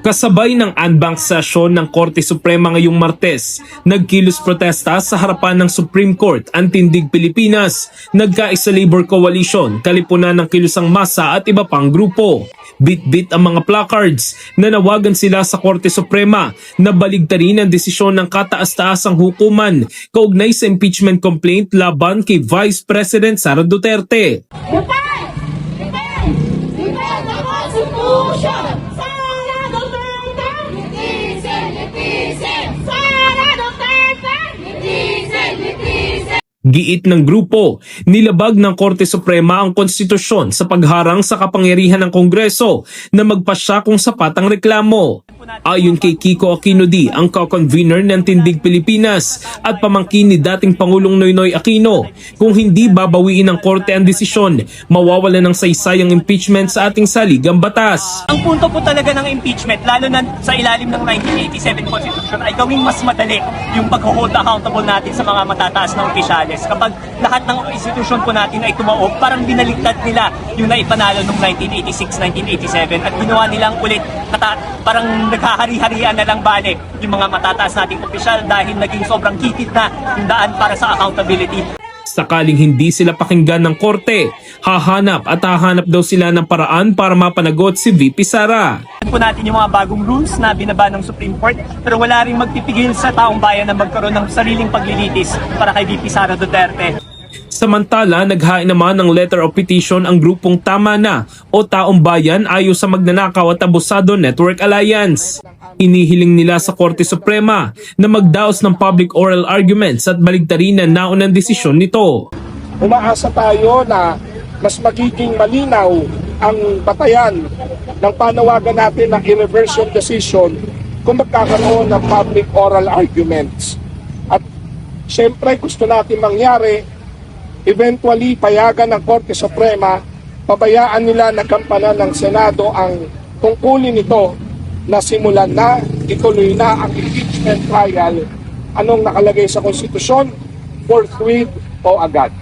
Kasabay ng unbank session ng Korte Suprema ngayong Martes, nagkilos protesta sa harapan ng Supreme Court ang Tindig Pilipinas, nagkaisa Labor Coalition, kalipunan ng kilusang masa at iba pang grupo. Bit-bit ang mga placards, nanawagan sila sa Korte Suprema na baligtarin ang desisyon ng kataas-taasang hukuman kaugnay sa impeachment complaint laban kay Vice President Sara Duterte. Defend! Defend! Defend the Constitution! Giit ng grupo, nilabag ng Korte Suprema ang konstitusyon sa pagharang sa kapangyarihan ng Kongreso na magpasya kung sapat ang reklamo. Ayon kay Kiko Aquino D, ang co-convener ng Tindig Pilipinas at pamangkin ni dating Pangulong Noynoy Aquino, kung hindi babawiin ng Korte ang desisyon, mawawala ng saysay ang impeachment sa ating saligang batas. Ang punto po talaga ng impeachment, lalo na sa ilalim ng 1987 Constitution, ay gawing mas madali yung pag-hold accountable natin sa mga matataas na opisyales. Kapag lahat ng institusyon po natin ay tumaob, parang binaligtad nila yung naipanalo noong 1986-1987 at ginawa nilang ulit parang naghahari-harian na lang balik yung mga matataas nating opisyal dahil naging sobrang kitid na yung daan para sa accountability. Sakaling hindi sila pakinggan ng korte, hahanap at hahanap daw sila ng paraan para mapanagot si VP Sara. po natin yung mga bagong rules na binaba ng Supreme Court pero wala rin magpipigil sa taong bayan na magkaroon ng sariling paglilitis para kay VP Sara Duterte. Samantala, naghain naman ng letter of petition ang grupong Tama Na o Taong Bayan ayo sa Magnanakaw at Abusado Network Alliance. Inihiling nila sa Korte Suprema na magdaos ng public oral arguments at baligtarin ang naunang desisyon nito. umaasa tayo na mas magiging malinaw ang batayan ng panawagan natin ng irreversible decision kung magkakaroon ng public oral arguments. At siyempre gusto natin mangyari, eventually payagan ng Korte Suprema, pabayaan nila na kampanan ng Senado ang tungkulin nito na simulan na, ituloy na ang impeachment trial. Anong nakalagay sa konstitusyon? Forthwith o agad.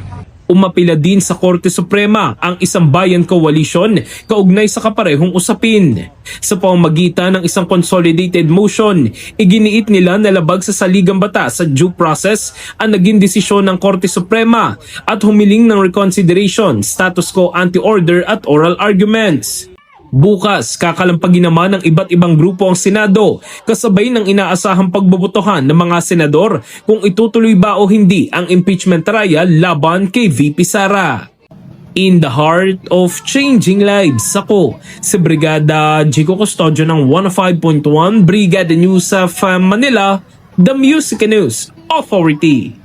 Umapila din sa Korte Suprema ang isang bayan coalition kaugnay sa kaparehong usapin. Sa pamamagitan ng isang consolidated motion, iginiit nila na labag sa saligang batas sa due process ang naging desisyon ng Korte Suprema at humiling ng reconsideration, status quo anti-order at oral arguments. Bukas, kakalampagin naman ng iba't ibang grupo ang Senado kasabay ng inaasahang pagbobotohan ng mga senador kung itutuloy ba o hindi ang impeachment trial laban kay VP Sara. In the heart of changing lives, ako si Brigada Jico Custodio ng 105.1 Brigada News of Manila, the Music News Authority.